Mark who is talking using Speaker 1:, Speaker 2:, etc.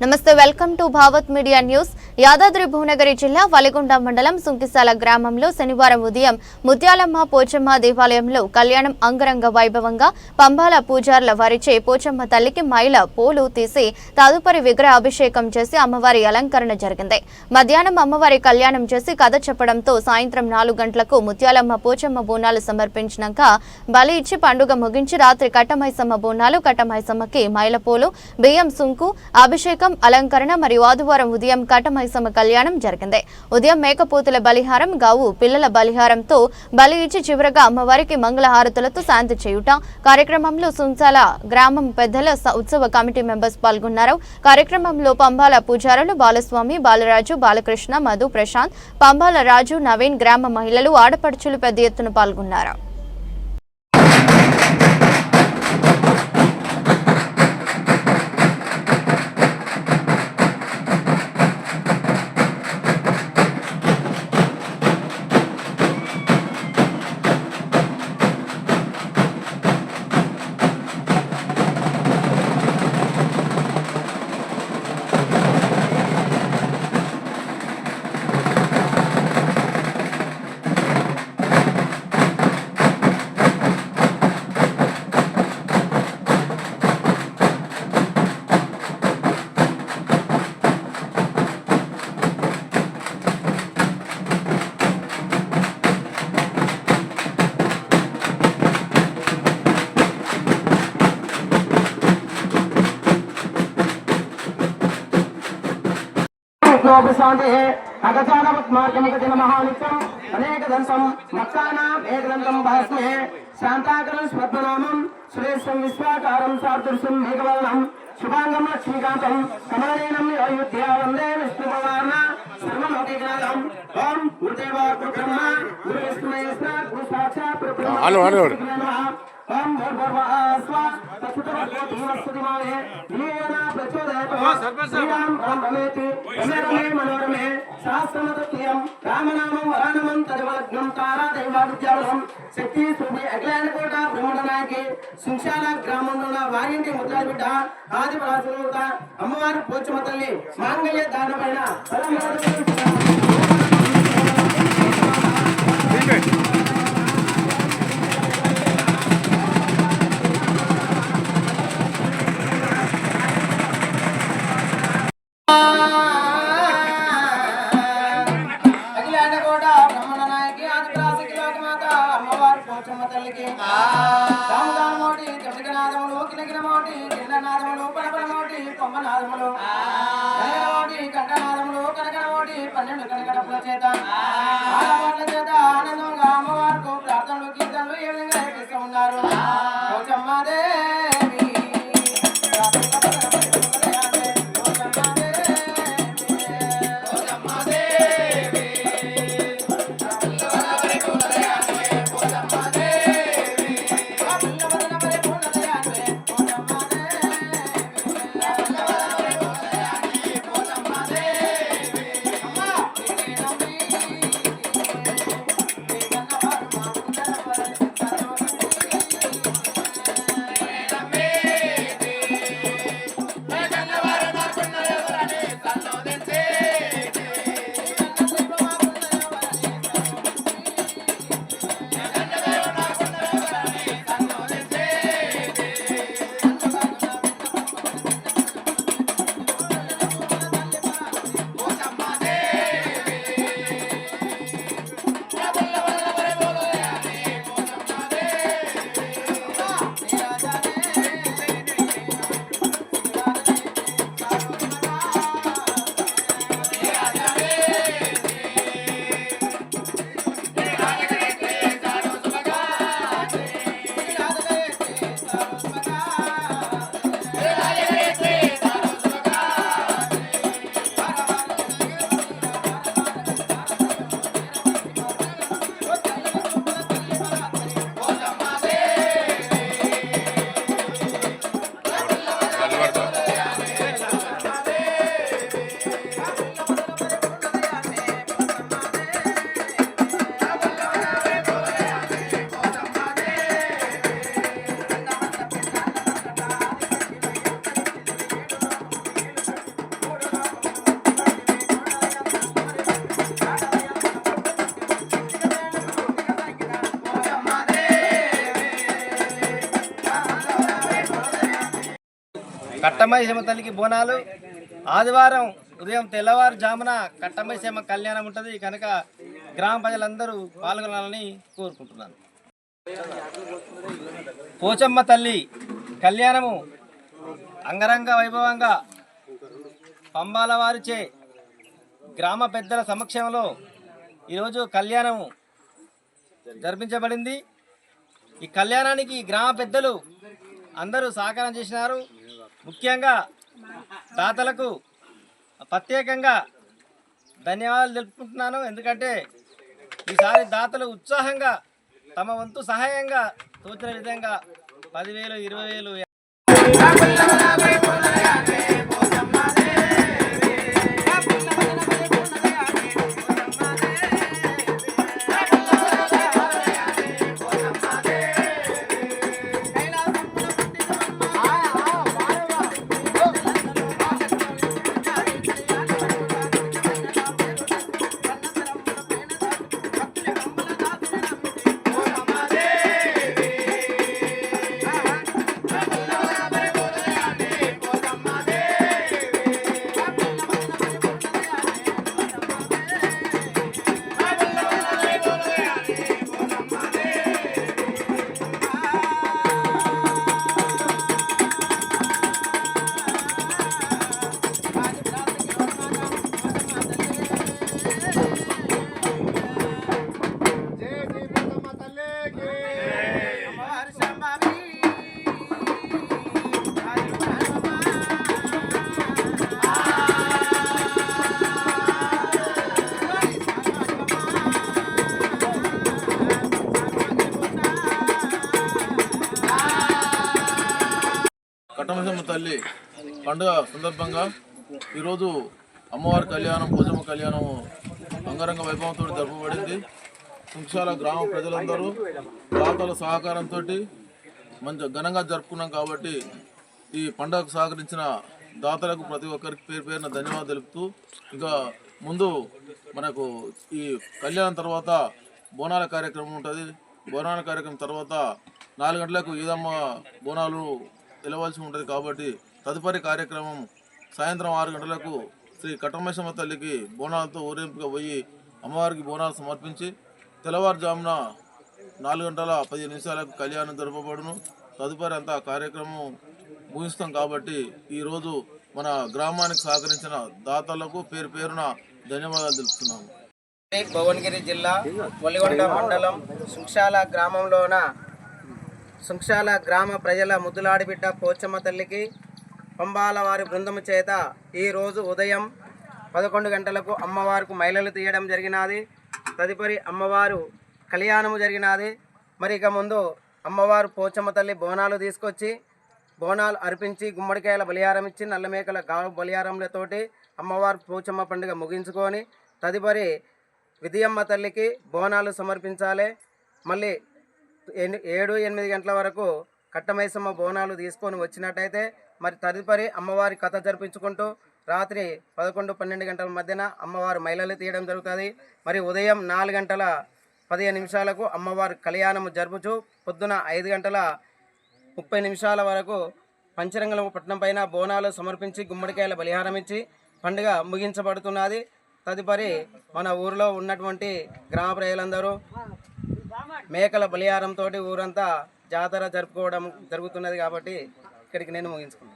Speaker 1: నమస్తే welcome to Bhavat media news. Yadadri Bhuvanagiri జిల్లా వలిగొండ మండలం సుంకిసాల గ్రామంలో శనివారం ఉదయం ముత్యాలమ్మ పోచమ్మ దేవాలయంలో కళ్యాణం అంగరంగ వైభవంగా పంబాల పూజార్ల వారిచే పోచమ్మ తల్లికి మైల పూలు తీసి తదుపరి విగ్రహ అభిషేకం చేసి అమ్మవారి అలంకరణ జరిగింది. మధ్యాహ్నం అమ్మవారి కళ్యాణం చేసి కథ చెప్పడంతో సాయంత్రం నాలుగు గంటలకు ముత్యాలమ్మ పోచమ్మ బోనాలు సమర్పించినాక బలి ఇచ్చి పండుగ ముగించి రాత్రి కట్టమైసమ్మ బోనాలు కట్టమైసమ్మకి మైలపూలు బియ్యం సుంకు అభిషేకం అలంకరణ మరియు ఆదివారం ఉదయం కట్టమైసమ్మ కళ్యాణం జరిగింది. ఉదయం మేకపోతుల బలిహారం గావు పిల్లల బలిహారంతో బలి ఇచ్చి చివరగా అమ్మవారికి మంగళహారతులతో శాంతి చేయుట. కార్యక్రమంలో సుంచాల గ్రామం పెద్దల స- ఉత్సవ కమిటీ మెంబర్స్ పాల్గొన్నారు. కార్యక్రమంలో పంబాల పూజారులు బాలస్వామి బాలరాజు బాలకృష్ణ మధు ప్రశాంత్ పంబాల రాజు నవీన్ గ్రామ మహిళలు ఆడపడుచులు పెద్ద ఎత్తున పాల్గొన్నారు.
Speaker 2: శాంతి అగజానవత్మార్గముఖజన మహానిత్యం అనేకదంతం మత్తానాం ఏకదంతం భాస్మే శాంతాకరం స్మర్పనామం శ్రేష్టం విశ్వాకారం సాదృశ్యం మేఘవర్ణం శుభాంగం లక్ష్మీకాంతం కమలనీనం అయోధ్యా వందే విష్ణుభవాన సర్వలోకీకరణం ఓం గురుదేవ గురు బ్రహ్మ గురు సాక్షాత్. ఓం రాం రమేతి రమే రమే మనోరమే సహస్రమతత్యం రామనామం వరానమం తదవగ్నం తారాదేవ విద్యావరం శక్తి సుభి అఖిలాండకోట బ్రహ్మణనాయకి సుంశాల గ్రామంలో ఉన్న వారింటి ముద్రా బిడ్డ ఆది పరాశురత అమ్మవారు పోచమ్మ తల్లి మాంగళ్య దాన పైన అమ్మవారు తల్లికి. రామదానమోటి జమదిగనాదములు కిలకిలమోటి కిరణనాదములు పడపడమోటి కొమ్మనాదములు కనకనమోటి కనకనమోటి పన్నెండు కనకడపుల చేత. చేత కట్టమైసమ్మ తల్లికి బోనాలు. ఆదివారం ఉదయం తెల్లవారుజామున కట్టమైసమ్మ కళ్యాణం ఉంటుంది. కనుక గ్రామ ప్రజలందరూ పాల్గొనాలని కోరుకుంటున్నాను. పోచమ్మ తల్లి కళ్యాణము అంగరంగ వైభవంగా పంబాల వారిచే గ్రామ పెద్దల సమక్షంలో ఈరోజు కళ్యాణము జరిపించబడింది. ఈ కళ్యాణానికి గ్రామ పెద్దలు అందరూ సహకారం చేసినారు. ముఖ్యంగా దాతలకు ప్రత్యేకంగా ధన్యవాదాలు తెలుపుకుంటున్నాను. ఎందుకంటే ఈసారి దాతలు ఉత్సాహంగా తమ వంతు సహాయంగా తోచిన విధంగా పదివేలు ఇరవై వేలు
Speaker 3: కట్టమసమ్మ తల్లి పండుగ సందర్భంగా ఈరోజు అమ్మవారి కళ్యాణం పూజమ్మ కళ్యాణం అంగరంగ వైభవంతో జరపబడింది. సుంక్షాల గ్రామ ప్రజలందరూ దాతల సహకారంతో మంచి ఘనంగా జరుపుకున్నాం కాబట్టి ఈ పండుగకు సహకరించిన దాతలకు ప్రతి ఒక్కరికి పేరు పేరున ధన్యవాదాలు తెలుపుతూ ఇంకా ముందు మనకు ఈ కళ్యాణం తర్వాత బోనాల కార్యక్రమం ఉంటుంది. బోనాల కార్యక్రమం తర్వాత నాలుగు గంటలకు ఈదమ్మ బోనాలు వెళ్ళవలసి ఉంటుంది కాబట్టి తదుపరి కార్యక్రమం సాయంత్రం ఆరు గంటలకు శ్రీ కట్టమేశ్వర తల్లికి బోనాలతో ఊరేంపుగా పోయి అమ్మవారికి బోనాలు సమర్పించి తెల్లవారుజామున నాలుగు గంటల పదిహేను నిమిషాలకు కళ్యాణం జరపబడును. తదుపరి అంతా కార్యక్రమం ముగిస్తాం కాబట్టి ఈరోజు మన గ్రామానికి సహకరించిన దాతలకు పేరు పేరున ధన్యవాదాలు తెలుపుతున్నాము.
Speaker 2: భువనగిరి జిల్లా పొలిగొండ మండలం సుంక్షాల గ్రామంలోన సుంక్షాల గ్రామ ప్రజల ముద్దులాడిబిడ్డ పోచమ్మ తల్లికి పంబాల వారి బృందము చేత ఈరోజు ఉదయం పదకొండు గంటలకు అమ్మవారికి మైలలు తీయడం జరిగినది. తదుపరి అమ్మవారు కళ్యాణము జరిగినది. మరి ఇక ముందు అమ్మవారు పోచమ్మ తల్లి బోనాలు తీసుకొచ్చి బోనాలు అర్పించి గుమ్మడికాయల బలిహారం ఇచ్చి నల్లమేకల గావు బలియారంలతోటి అమ్మవారు పోచమ్మ పండుగ ముగించుకొని తదుపరి విధియమ్మ తల్లికి బోనాలు సమర్పించాలి. మళ్ళీ ఎన్ని- ఏడు ఎనిమిది గంటల వరకు కట్టమైసమ్మ బోనాలు తీసుకొని వచ్చినట్టయితే మరి తదుపరి అమ్మవారి కథ జరిపించుకుంటూ రాత్రి పదకొండు పన్నెండు గంటల మధ్యన అమ్మవారు మైలలు తీయడం జరుగుతుంది. మరి ఉదయం నాలుగు గంటల పదిహేను నిమిషాలకు అమ్మవారు కళ్యాణము జరుపుచు పొద్దున ఐదు గంటల ముప్పై నిమిషాల వరకు పంచరంగలం పట్టణం పైన బోనాలు సమర్పించి గుమ్మడికాయల బలిహారం ఇచ్చి పండుగ ముగించబడుతున్నది. తదుపరి మన ఊరిలో ఉన్నటువంటి గ్రామ ప్రజలందరూ మేకల బలిహారంతో ఊరంతా జాతర జరుపుకోవడం జరుగుతున్నది కాబట్టి ఇక్కడికి నేను ముగించుకున్నాను